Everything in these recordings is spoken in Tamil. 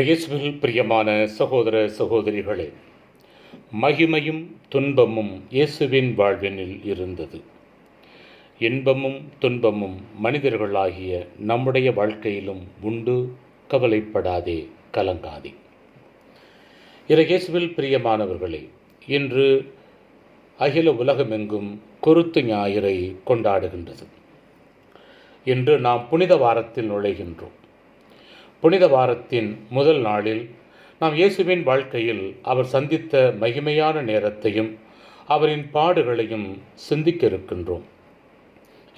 கிரகேசுவில் பிரியமான சகோதர சகோதரிகளே மகிமையும் துன்பமும் இயேசுவின் வாழ்வினில் இருந்தது. இன்பமும் துன்பமும் மனிதர்களாகிய நம்முடைய வாழ்க்கையிலும் உண்டு கவலைப்படாதே கலங்காதே. இயேசுவில் பிரியமானவர்களே இன்று அகில உலகமெங்கும் குருத்து ஞாயிறை கொண்டாடுகின்றது. இன்று நாம் புனித வாரத்தில் நுழைகின்றோம். புனித வாரத்தின் முதல் நாளில் நாம் இயேசுவின் வாழ்க்கையில் அவர் சந்தித்த மகிமையான நேரத்தையும் அவரின் பாடுகளையும் சிந்திக்க இருக்கின்றோம்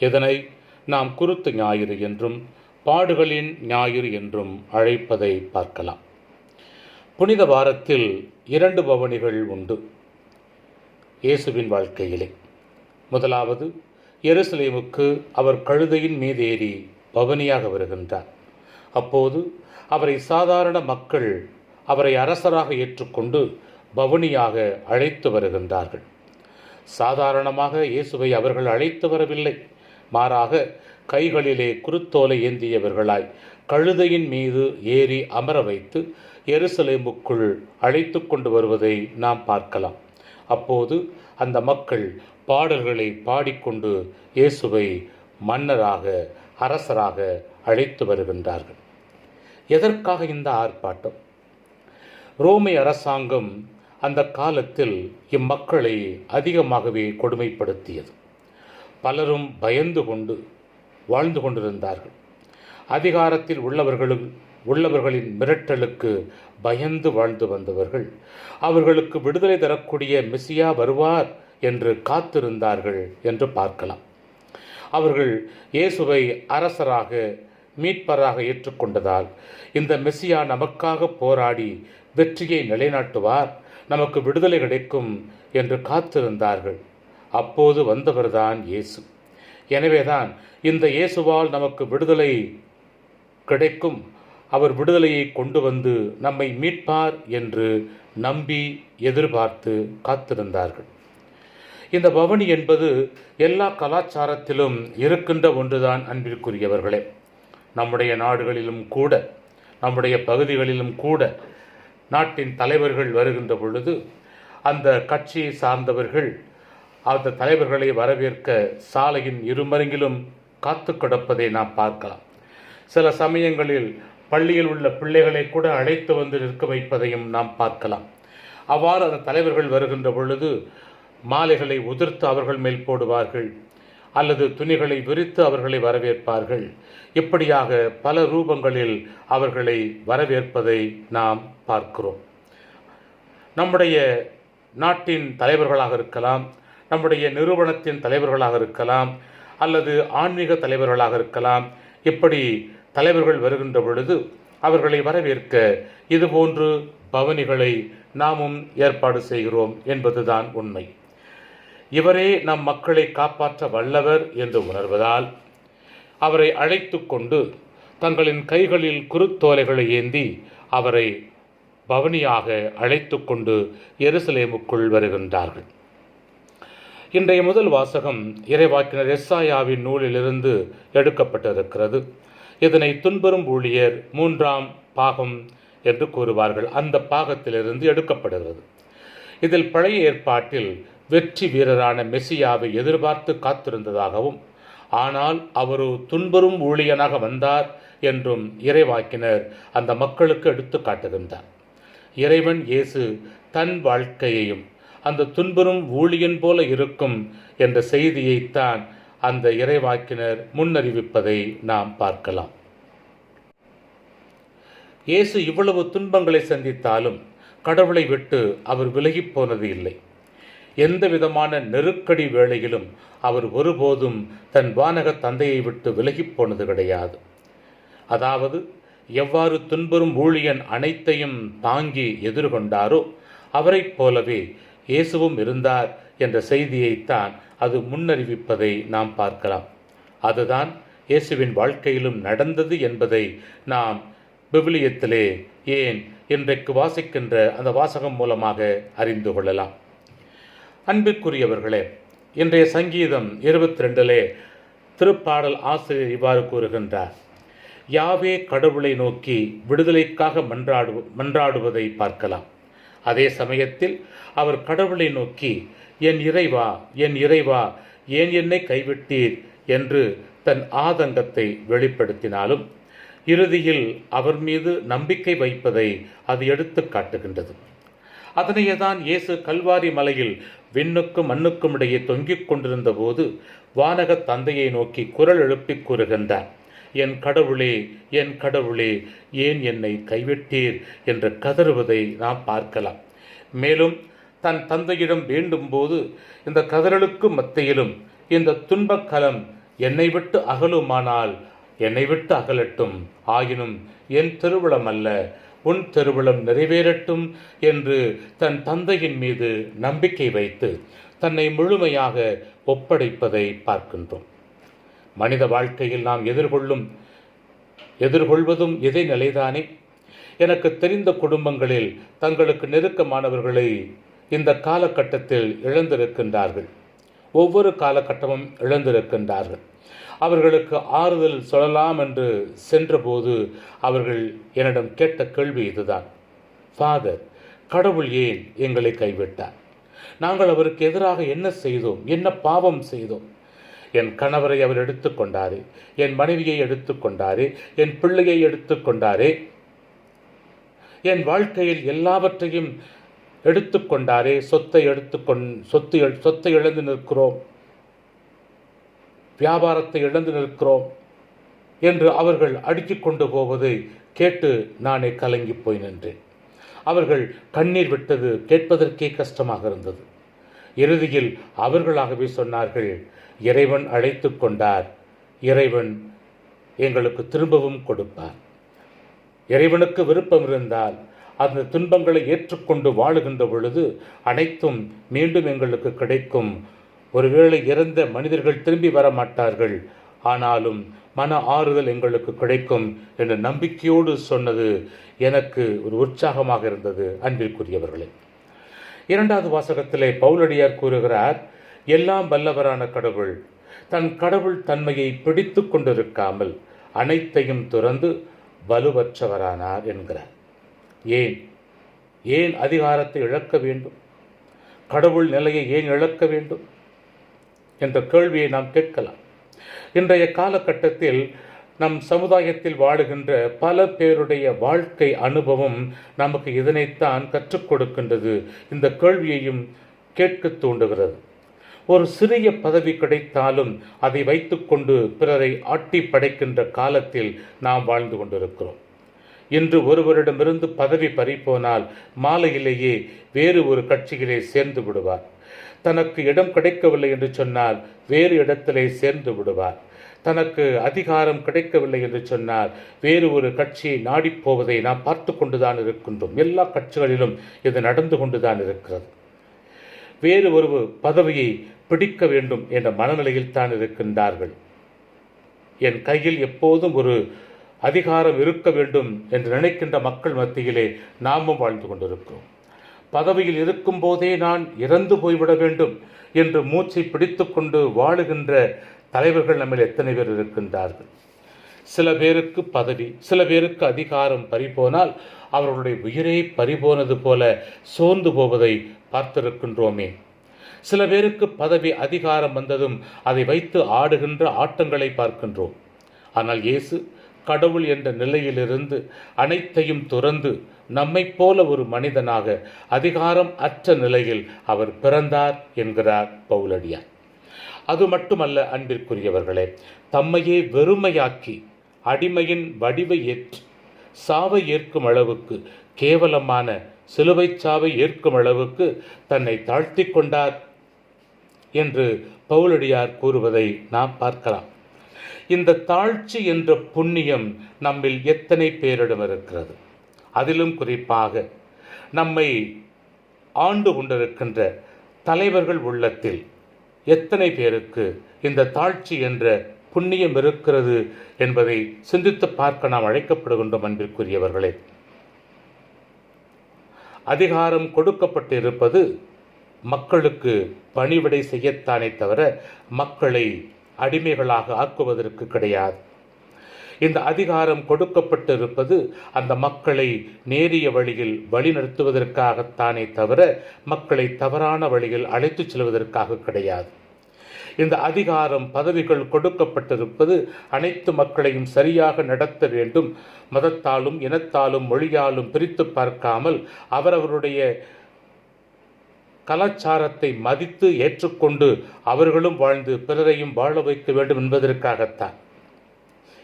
இதனை நாம் குருத்து ஞாயிறு என்றும் பாடுகளின் ஞாயிறு என்றும் அழைப்பதை பார்க்கலாம். புனித வாரத்தில் இரண்டு பவனிகள் உண்டு. இயேசுவின் வாழ்க்கையிலே. முதலாவது எருசலேமுக்கு அவர் கழுதையின் மீதேறி பவனியாக வருகின்றார். அப்போது அவரை சாதாரண மக்கள் அவரை அரசராக ஏற்றுக்கொண்டு பவனியாக அழைத்து வருகின்றார்கள். சாதாரணமாக இயேசுவை அவர்கள் அழைத்து வரவில்லை. மாறாக கைகளிலே குருத்தோலை ஏந்தியவர்களாய் கழுதையின் மீது ஏறி அமர வைத்து எருசலேமுக்குள் அழைத்து கொண்டு வருவதை நாம் பார்க்கலாம். அப்போது அந்த மக்கள் பாடல்களை பாடிக்கொண்டு இயேசுவை மன்னராக அரசராக அழைத்து வருகின்றார்கள். எதற்காக இந்த ஆர்ப்பாட்டம்? ரோமை அரசாங்கம் அந்த காலத்தில் இம்மக்களை அதிகமாகவே கொடுமைப்படுத்தியது. பலரும் பயந்து கொண்டு வாழ்ந்து கொண்டிருந்தார்கள். அதிகாரத்தில் உள்ளவர்களும் உள்ளவர்களின் மிரட்டலுக்கு பயந்து வாழ்ந்து வந்தவர்கள். அவர்களுக்கு விடுதலை தரக்கூடிய மெசியா வருவார் என்று காத்திருந்தார்கள் என்று பார்க்கலாம். அவர்கள் இயேசுவை அரசராக மீட்பராக ஏற்றுக்கொண்டதால் இந்த மெசியா நமக்காக போராடி வெற்றியை நிலைநாட்டுவார். நமக்கு விடுதலை கிடைக்கும் என்று காத்திருந்தார்கள். அப்போது வந்தவர்தான் இயேசு. எனவேதான் இந்த இயேசுவால் நமக்கு விடுதலை கிடைக்கும். அவர் விடுதலையை கொண்டு வந்து நம்மை மீட்பார் என்று நம்பி எதிர்பார்த்து காத்திருந்தார்கள். இந்த பவனி என்பது எல்லா கலாச்சாரத்திலும் இருக்கின்ற ஒன்றுதான் அன்பிற்குரியவர்களே. நம்முடைய நாடுகளிலும் கூட நம்முடைய பகுதிகளிலும் கூட நாட்டின் தலைவர்கள் வருகின்ற பொழுது அந்த கட்சியை சார்ந்தவர்கள் அந்த தலைவர்களை வரவேற்க சாலையின் இருமருங்கிலும் காத்து கிடப்பதை நாம் பார்க்கலாம். சில சமயங்களில் பள்ளியில் உள்ள பிள்ளைகளை கூட அழைத்து வந்து நிற்க வைப்பதையும் நாம் பார்க்கலாம். அவ்வாறு அந்த தலைவர்கள் வருகின்ற பொழுது மாலைகளை உதிர்த்து அவர்கள் மேல் போடுவார்கள். அல்லது துணிகளை விரித்து அவர்களை வரவேற்பார்கள். இப்படியாக பல ரூபங்களில் அவர்களை வரவேற்பதை நாம் பார்க்கிறோம். நம்முடைய நாட்டின் தலைவர்களாக இருக்கலாம் நம்முடைய நிறுவனத்தின் தலைவர்களாக இருக்கலாம் அல்லது ஆன்மீக தலைவர்களாக இருக்கலாம் இப்படி தலைவர்கள் வருகின்ற பொழுது அவர்களை வரவேற்க இதுபோன்று பவனிகளை நாமும் ஏற்பாடு செய்கிறோம் என்பதுதான் உண்மை. இவரே நம் மக்களை காப்பாற்ற வல்லவர் என்று உணர்வதால் அவரை அழைத்து கொண்டு தங்களின் கைகளில் குருத்தோலைகளை ஏந்தி அவரை பவனியாக அழைத்து கொண்டு எருசலேமுக்குள் வருகின்றார்கள். இன்றைய முதல் வாசகம் இறைவாக்கினர் எஸ்ஆயாவின் நூலிலிருந்து எடுக்கப்பட்டிருக்கிறது. இதனை துன்பரும் ஊழியர் மூன்றாம் பாகம் என்று கூறுவார்கள். அந்த பாகத்திலிருந்து எடுக்கப்படுகிறது. இதில் பழைய ஏற்பாட்டில் வெற்றி வீரரான மெசியாவை எதிர்பார்த்து காத்திருந்ததாகவும் ஆனால் அவர் துன்பரும் ஊழியனாக வந்தார் என்றும் இறைவாக்கினர் அந்த மக்களுக்கு எடுத்து காட்டிருந்தார் இறைவன் இயேசு தன் வாழ்க்கையையும் அந்த துன்பரும் ஊழியன் போல இருக்கும் என்ற செய்தியைத்தான் அந்த இறைவாக்கினர் முன்னறிவிப்பதை நாம் பார்க்கலாம். இயேசு இவ்வளவு துன்பங்களை சந்தித்தாலும் கடவுளை விட்டு அவர் விலகிப் போனது இல்லை. எந்த விதமான நெருக்கடி வேளையிலும் அவர் ஒருபோதும் தன் வானக தந்தையை விட்டு விலகிப் போனது கிடையாது. அதாவது எவ்வாறு துன்புறும் ஊழியன் அனைத்தையும் தாங்கி எதிர்கொண்டாரோ அவரைப் போலவே இயேசுவும் இருந்தார் என்ற செய்தியைத்தான் அது முன்னறிவிப்பதை நாம் பார்க்கலாம். அதுதான் இயேசுவின் வாழ்க்கையிலும் நடந்தது என்பதை நாம் விவிலியத்திலே ஏன் இன்றைக்கு வாசிக்கின்ற அந்த வாசகம் மூலமாக அறிந்து கொள்ளலாம். அன்பிற்குரியவர்களே இன்றைய சங்கீதம் இருபத்தி ரெண்டிலே திருப்பாடல் ஆசிரியர் இவ்வாறு கூறுகின்றார் யாவே கடவுளை நோக்கி விடுதலைக்காக மன்றாடு மன்றாடுவதை பார்க்கலாம். அதே சமயத்தில் அவர் கடவுளை நோக்கி என் இறைவா என் இறைவா ஏன் என்னை கைவிட்டீர்? என்று தன் ஆதங்கத்தை வெளிப்படுத்தினாலும் இறுதியில் அவர் மீது நம்பிக்கை வைப்பதை அது எடுத்து காட்டுகின்றது. அதனையே தான் இயேசு கல்வாரி மலையில் விண்ணுக்கும் மண்ணுக்கும் இடையே தொங்கிக் கொண்டிருந்த போது வானக தந்தையை நோக்கி குரல் எழுப்பி கூறுகின்றார் என் கடவுளே என் கடவுளே ஏன் என்னை கைவிட்டீர்? என்று கதறுவதை நாம் பார்க்கலாம். மேலும் தன் தந்தையிடம் வேண்டும் போது இந்த கதறலுக்கு மத்தியிலும் இந்த துன்பக்கலம் என்னை விட்டு அகலுமானால் என்னை விட்டு அகலட்டும். ஆயினும் என் திருவிழம் அல்ல உன் திருவிழம் நிறைவேறட்டும் என்று தன் தந்தையின் மீது நம்பிக்கை வைத்து தன்னை முழுமையாக ஒப்படைப்பதை பார்க்கின்றோம். மனித வாழ்க்கையில் நாம் எதிர்கொள்ளும் எதிர்கொள்வதும் இதே நிலைதானே? எனக்கு தெரிந்த குடும்பங்களில் தங்களுக்கு நெருக்கமானவர்களை இந்த காலகட்டத்தில் இழந்திருக்கின்றார்கள். ஒவ்வொரு காலகட்டமும் இழந்திருக்கின்றார்கள். அவர்களுக்கு ஆறுதல் சொல்லலாம் என்று சென்றபோது அவர்கள் என்னிடம் கேட்ட கேள்வி இதுதான். ஃபாதர் கடவுள் ஏன் எங்களை கைவிட்டார்? நாங்கள் அவருக்கு எதிராக என்ன செய்தோம்? என்ன பாவம் செய்தோம்? என் கணவரை அவர் எடுத்துக்கொண்டாரே என் மனைவியை எடுத்துக்கொண்டாரே என் பிள்ளையை எடுத்துக்கொண்டாரே என் வாழ்க்கையில் எல்லாவற்றையும் எடுத்துக்கொண்டாரே சொத்தை எடுத்துக்கொண் சொத்து சொத்தை இழந்து நிற்கிறோம். வியாபாரத்தை இழந்து நிற்கிறோம் என்று அவர்கள் அடுக்கிக் கொண்டு போவதை கேட்டு நானே கலங்கி போய் நின்றேன். அவர்கள் கண்ணீர் விட்டது கேட்பதற்கே கஷ்டமாக இருந்தது. இறுதியில் அவர்களாகவே சொன்னார்கள் இறைவன் அழைத்து கொண்டார். இறைவன் எங்களுக்கு திரும்பவும் கொடுப்பார். இறைவனுக்கு விருப்பம் இருந்தால் அந்த துன்பங்களை ஏற்றுக்கொண்டு வாழுகின்ற பொழுது அனைத்தும் மீண்டும் எங்களுக்கு கிடைக்கும். ஒருவேளை இறந்த மனிதர்கள் திரும்பி வர மாட்டார்கள் ஆனாலும் மன ஆறுதல் எங்களுக்கு கிடைக்கும் என்ற நம்பிக்கையோடு சொன்னது எனக்கு ஒரு உற்சாகமாக இருந்தது அன்பிற்குரியவர்களே. இரண்டாவது வாசகத்திலே பவுலடியார் கூறுகிறார் எல்லாம் வல்லவரான கடவுள் தன் கடவுள் தன்மையை பிடித்து கொண்டிருக்காமல் அனைத்தையும் துறந்து வலுவற்றவரானார் என்கிறார். ஏன்? ஏன் அதிகாரத்தை இழக்க வேண்டும்? கடவுள் நிலையை ஏன் இழக்க வேண்டும்? என்ற கேள்வியை நாம் கேட்கலாம். இன்றைய காலகட்டத்தில் நம் சமுதாயத்தில் வாழுகின்ற பல பேருடைய வாழ்க்கை அனுபவம் நமக்கு இதனைத்தான் கற்றுக் கொடுக்கின்றது. இந்த கேள்வியையும் கேட்க தூண்டுகிறது. ஒரு சிறிய பதவி கிடைத்தாலும் அதை வைத்துக்கொண்டு பிறரை ஆட்டி படைக்கின்ற காலத்தில் நாம் வாழ்ந்து கொண்டிருக்கிறோம். இன்று ஒருவரிடமிருந்து பதவி பறிப்போனால் மாலையிலேயே வேறு ஒரு கட்சியிலே சேர்ந்து விடுவார். தனக்கு இடம் கிடைக்கவில்லை என்று சொன்னால் வேறு இடத்திலே சேர்ந்து விடுவார். தனக்கு அதிகாரம் கிடைக்கவில்லை என்று சொன்னால் வேறு ஒரு கட்சியை நாடிப்போவதை நாம் பார்த்து கொண்டுதான் இருக்கின்றோம். எல்லா கட்சிகளிலும் இது நடந்து கொண்டுதான் இருக்கிறது. வேறு ஒரு பதவியை பிடிக்க வேண்டும் என்ற மனநிலையில் தான் இருக்கின்றார்கள். என் கையில் எப்போதும் ஒரு அதிகாரம் இருக்க வேண்டும் என்று நினைக்கின்ற மக்கள் மத்தியிலே நாமும் வாழ்ந்து கொண்டிருக்கிறோம். பதவியில் இருக்கும்போதே நான் இறந்து போய்விட வேண்டும் என்று மூச்சை பிடித்துக்கொண்டு வாழுகின்ற தலைவர்கள் நம்மில் எத்தனை பேர் இருக்கின்றார்கள்? சில பேருக்கு பதவி சில பேருக்கு அதிகாரம் பறிபோனால் அவர்களுடைய உயிரே பறிபோனது போல சோர்ந்து போவதை பார்த்திருக்கின்றோமே. சில பேருக்கு பதவி அதிகாரம் வந்ததும் அதை வைத்து ஆடுகின்ற ஆட்டங்களை பார்க்கின்றோம். ஆனால் இயேசு கடவுள் என்ற நிலையிலிருந்து அனைத்தையும் துறந்து நம்மைப் போல ஒரு மனிதனாக அதிகாரம் அற்ற நிலையில் அவர் பிறந்தார் என்கிறார் பவுலடியார். அது மட்டுமல்ல அன்பிற்குரியவர்களே தம்மையே வெறுமையாக்கி அடிமையின் வடிவை ஏற்று சாவை ஏற்கும் அளவுக்கு கேவலமான சிலுவைச் சாவை ஏற்கும் அளவுக்கு தன்னை தாழ்த்தி கொண்டார் என்று பவுலடியார் கூறுவதை நாம் பார்க்கலாம். இந்த தாழ்ச்சி என்ற புண்ணியம் நம்மில் எத்தனை பேரிடம் இருக்கிறது அதிலும் குறிப்பாக நம்மை ஆண்டு கொண்டிருக்கின்ற தலைவர்கள் உள்ளத்தில் எத்தனை பேருக்கு இந்த தாழ்ச்சி என்ற புண்ணியம் இருக்கிறது என்பதை சிந்தித்து பார்க்க நாம் அழைக்கப்படுகின்றோம் அன்பிற்குரியவர்களே. அதிகாரம் கொடுக்கப்பட்டு இருப்பது மக்களுக்கு பணிவிடை செய்யத்தானே தவிர மக்களை அடிமைகளாக ஆக்குவதற்கு கிடையாது. இந்த அதிகாரம் கொடுக்கப்பட்டிருப்பது அந்த மக்களை நேரிய வழியில் வழிநடத்துவதற்காகத்தானே தவிர மக்களை தவறான வழியில் அழைத்துச் செல்வதற்காக கிடையாது. இந்த அதிகாரம் பதவிகள் கொடுக்கப்பட்டிருப்பது அனைத்து மக்களையும் சரியாக நடத்த வேண்டும். மதத்தாலும் இனத்தாலும் மொழியாலும் பிரித்து பார்க்காமல் அவரவருடைய கலாச்சாரத்தை மதித்து ஏற்றுக்கொண்டு அவர்களும் வாழ்ந்து பிறரையும் வாழ வைக்க வேண்டும் என்பதற்காகத்தான்.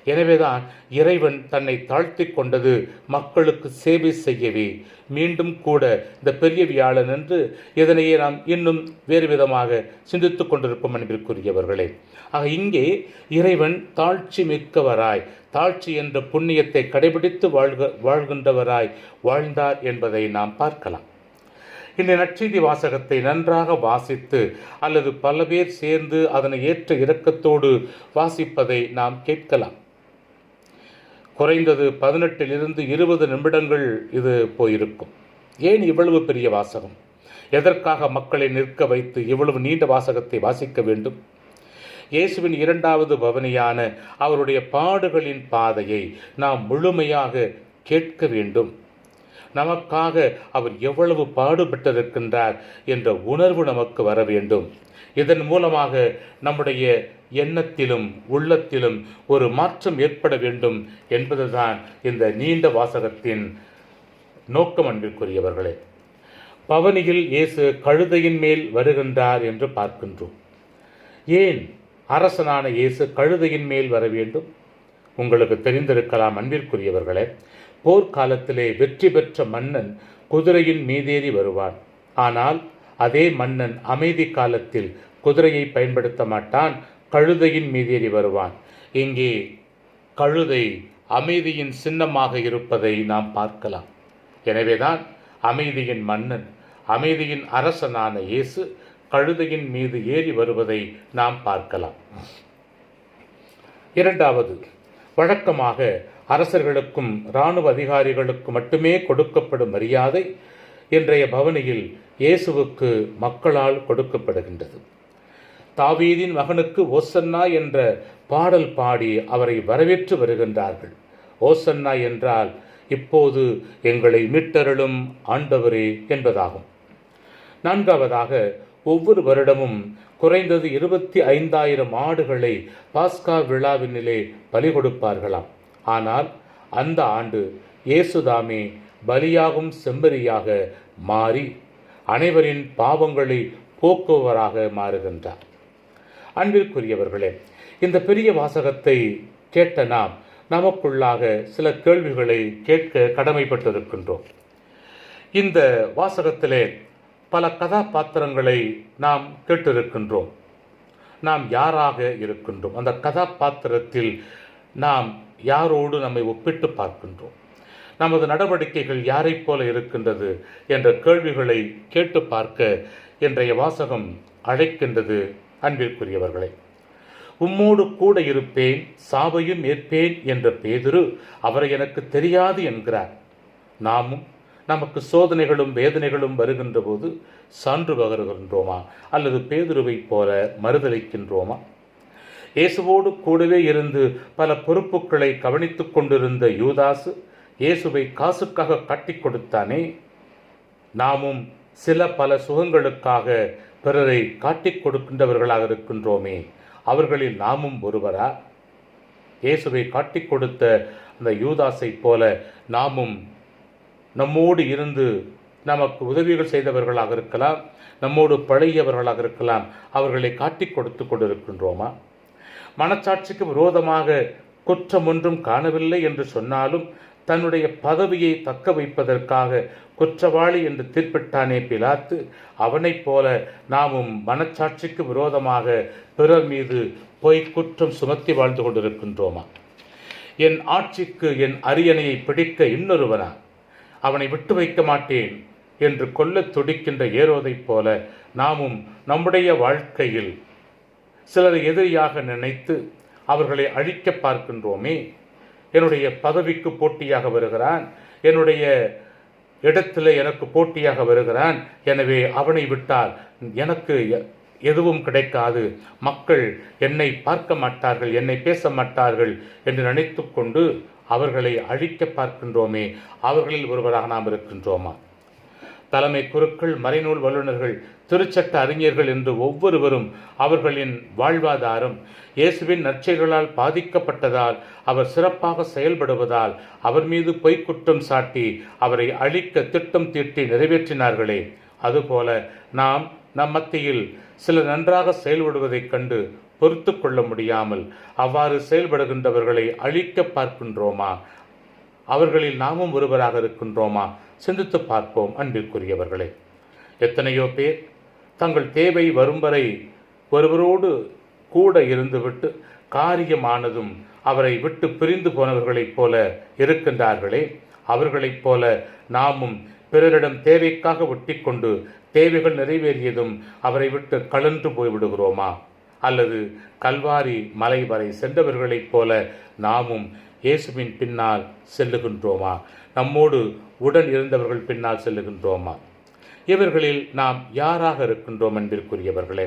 எனவேதான் இறைவன் தன்னை தாழ்த்தி கொண்டது மக்களுக்கு சேவை செய்யவே. மீண்டும் கூட இந்த பெரிய வியாழன் என்று இதனையே நாம் இன்னும் வேறு விதமாக சிந்தித்து கொண்டிருப்போம் அன்பிற்குரியவர்களே. ஆக இங்கே இறைவன் தாழ்ச்சி மிக்கவராய் தாழ்ச்சி என்ற புண்ணியத்தை கடைபிடித்து வாழ்க வாழ்கின்றவராய் வாழ்ந்தார் என்பதை நாம் பார்க்கலாம். இந்த நற்செய்தி வாசகத்தை நன்றாக வாசித்து அல்லது பல பேர் சேர்ந்து அதனை ஏற்ற இரக்கத்தோடு வாசிப்பதை நாம் கேட்கலாம். குறைந்தது பதினெட்டிலிருந்து இருபது நிமிடங்கள் இது போயிருக்கும். ஏன் இவ்வளவு பெரிய வாசகம்? எதற்காக மக்களை நிற்க வைத்து இவ்வளவு நீண்ட வாசகத்தை வாசிக்க வேண்டும்? இயேசுவின் இரண்டாவது பவனியான அவருடைய பாடுகளின் பாதையை நாம் முழுமையாக கேட்க வேண்டும். நமக்காக அவர் எவ்வளவு பாடுபட்டிருக்கின்றார் என்ற உணர்வு நமக்கு வர வேண்டும். இதன் மூலமாக நம்முடைய எண்ணத்திலும் உள்ளத்திலும் ஒரு மாற்றம் ஏற்பட வேண்டும் என்பதுதான் இந்த நீண்ட வாசகத்தின் நோக்கம் அன்பிற்குரியவர்களே. பவனியில் இயேசு கழுதையின் மேல் வருகின்றார் என்று பார்க்கின்றோம். ஏன் அரசனான இயேசு கழுதையின் மேல் வர வேண்டும்? உங்களுக்கு தெரிந்திருக்கலாம் அன்பிற்குரியவர்களே போர்க்காலத்திலே வெற்றி பெற்ற மன்னன் குதிரையின் மீதேறி வருவான். ஆனால் அதே மன்னன் அமைதி காலத்தில் குதிரையை பயன்படுத்த மாட்டான் கழுதையின் மீதேறி வருவான். இங்கே கழுதை அமைதியின் சின்னமாக இருப்பதை நாம் பார்க்கலாம். எனவேதான் அமைதியின் மன்னன் அமைதியின் அரசனான இயேசு கழுதையின் மீது ஏறி வருவதை நாம் பார்க்கலாம். இரண்டாவது வழக்கமாக அரசர்களுக்கும் இராணுவ அதிகாரிகளுக்கும் மட்டுமே கொடுக்கப்படும் மரியாதை இன்றைய பவனியில் இயேசுவுக்கு மக்களால் கொடுக்கப்படுகின்றது. தாவீதின் மகனுக்கு ஓசன்னா என்ற பாடல் பாடி அவரை வரவேற்று வருகின்றார்கள். ஓசன்னா என்றால் இப்போது எங்களை மீட்டருளும் ஆண்டவரே என்பதாகும். நான்காவதாக ஒவ்வொரு வருடமும் குறைந்தது இருபத்தி ஐந்தாயிரம் ஆடுகளை பாஸ்கா விழாவினிலே பலி கொடுப்பார்களாம். ஆனால் அந்த ஆண்டு இயேசுதாமே பலியாகும் செம்பரியாக மாறி அனைவரின் பாவங்களை போக்குவராக மாறுகின்றார். அன்பிற்குரியவர்களே இந்த பெரிய வாசகத்தை கேட்ட நாம் நமக்குள்ளாக சில கேள்விகளை கேட்க கடமைப்பட்டிருக்கின்றோம். இந்த வாசகத்திலே பல கதாபாத்திரங்களை நாம் கேட்டிருக்கின்றோம். நாம் யாராக இருக்கின்றோம்? அந்த கதாபாத்திரத்தில் நாம் யாரோடு நம்மை ஒப்பிட்டு பார்க்கின்றோம்? நமது நடவடிக்கைகள் யாரைப் போல இருக்கின்றது என்ற கேள்விகளை கேட்டு பார்க்க இன்றைய வாசகம் அழைக்கின்றது அன்பிற்குரியவர்களே உம்மோடு கூட இருப்பேன் சாவையும் ஏற்பேன் என்ற பேதுரு அவரை எனக்கு தெரியாது என்கிறார். நாமும் நமக்கு சோதனைகளும் வேதனைகளும் வருகின்ற போது சான்று பகருகின்றோமா? அல்லது பேதுருவைப் போல மறுதளிக்கின்றோமா இயேசுவோடு கூடவே இருந்து பல பொறுப்புகளை கவனித்துக் கொண்டிருந்த யூதாசு இயேசுவை காசுக்காக கட்டி கொடுத்தானே? நாமும் சில பல சுகங்களுக்காக பிறரை காட்டிக் கொடுக்கின்றவர்களாக இருக்கின்றோமே அவர்களில் நாமும் ஒருவரா? இயேசுவை காட்டிக் கொடுத்த அந்த யூதாசைப் போல நாமும் நம்மோடு இருந்து நமக்கு உதவிகள் செய்தவர்களாக இருக்கலாம் நம்மோடு பழகியவர்களாக இருக்கலாம் அவர்களை காட்டிக் கொடுத்து கொண்டிருக்கின்றோமா? மனச்சாட்சிக்கு விரோதமாக குற்றம் ஒன்றும் காணவில்லை என்று சொன்னாலும் தன்னுடைய பதவியை தக்க வைப்பதற்காக குற்றவாளி என்று தீர்ப்பிட்டானே பிலாத்து. அவனைப் போல நாமும் மனச்சாட்சிக்கு விரோதமாக பிறர் மீது பொய் குற்றம் சுமத்தி வாழ்ந்து கொண்டிருக்கின்றோமா? என் ஆட்சிக்கு என் அரியணையை பிடிக்க இன்னொருவனா? அவனை விட்டு வைக்க மாட்டேன் என்று கொல்லத் துடிக்கின்ற ஏரோதைப் போல நாமும் நம்முடைய வாழ்க்கையில் சிலரை எதிரியாக நினைத்து அவர்களை அழிக்க பார்க்கின்றோமே? என்னுடைய பதவிக்கு போட்டியாக வருகிறான். என்னுடைய இடத்துல எனக்கு போட்டியாக வருகிறான். எனவே அவனை விட்டால் எனக்கு எதுவும் கிடைக்காது. மக்கள் என்னை பார்க்க மாட்டார்கள் என்னை பேச மாட்டார்கள் என்று நினைத்து கொண்டு அவர்களை அழிக்க பார்க்கின்றோமே. அவர்களில் ஒருவராக நாம் இருக்கின்றோமா? தலைமை குருக்கள் மறைநூல் வல்லுநர்கள் திருச்சட்ட அறிஞர்கள் என்று ஒவ்வொருவரும் அவர்களின் வாழ்வாதாரம் இயேசுவின் நற்செயல்களால் பாதிக்கப்பட்டதால் அவர் சிறப்பாக செயல்படுவதால் அவர் மீது பொய்க்குற்றம் சாட்டி அவரை அழிக்க திட்டம் தீட்டி நிறைவேற்றினார்களே. அதுபோல நாம் நம் மத்தியில் சிலர் நன்றாக செயல்படுவதைக் கண்டு பொறுத்து கொள்ள முடியாமல் அவ்வாறு செயல்படுகின்றவர்களை அழிக்க பார்க்கின்றோமா? அவர்களில் நாமும் ஒருவராக இருக்கின்றோமா? சிந்தித்து பார்ப்போம் அன்பிற்குரியவர்களே. எத்தனையோ பேர் தங்கள் தேவை வரும் வரை ஒருவரோடு கூட இருந்துவிட்டு காரியமானதும் அவரை விட்டு பிரிந்து போனவர்களைப் போல இருக்கின்றார்களே. அவர்களைப் போல நாமும் பிறரிடம் தேவைக்காக ஒட்டிக்கொண்டு தேவைகள் நிறைவேறியதும் அவரை விட்டு கலன்று போய்விடுகிறோமா? அல்லது கல்வாரி மலை வரை சென்றவர்களைப் போல நாமும் இயேசுவின் பின்னால் செல்லுகின்றோமா? நம்மோடு உடன் இருந்தவர்கள் பின்னால் செல்லுகின்றோமா? இவர்களில் நாம் யாராக இருக்கின்றோம் என்பதற்குரியவர்களே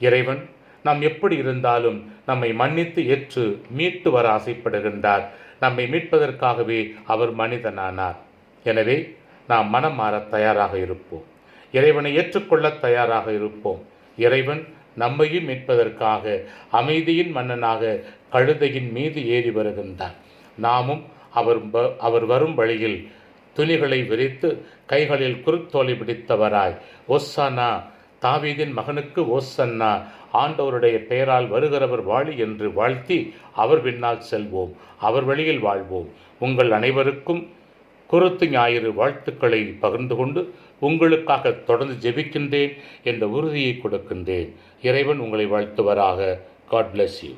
இறைவன் நாம் எப்படி இருந்தாலும் நம்மை மன்னித்து ஏற்று மீட்டு வர ஆசைப்படுகின்றார். நம்மை மீட்பதற்காகவே அவர் மனிதனானார். எனவே நாம் மனம் மாற தயாராக இருப்போம். இறைவனை ஏற்றுக்கொள்ள தயாராக இருப்போம். இறைவன் நம்மையும் மீட்பதற்காக அமைதியின் மன்னனாக கழுதையின் மீது ஏறி வருகின்றார் நாமும் அவர் வ- அவர் வரும் வழியில் துணிகளை விரித்து கைகளில் குறுத்தோலை பிடித்தவராய். ஒஸ்ஸானா தாவீதின் மகனுக்கு ஓசன்னா ஆண்டவருடைய பெயரால் வருகிறவர் வாழி என்று வாழ்த்தி அவர் பின்னால் செல்வோம். அவர் வழியில் வாழ்வோம். உங்கள் அனைவருக்கும் குருத்து ஞாயிறு வாழ்த்துக்களை பகிர்ந்து கொண்டு உங்களுக்காக தொடர்ந்து ஜெபிக்கின்றேன் என்ற உறுதியை கொடுக்கின்றேன். இறைவன் உங்களை வாழ்த்துவராக. God bless you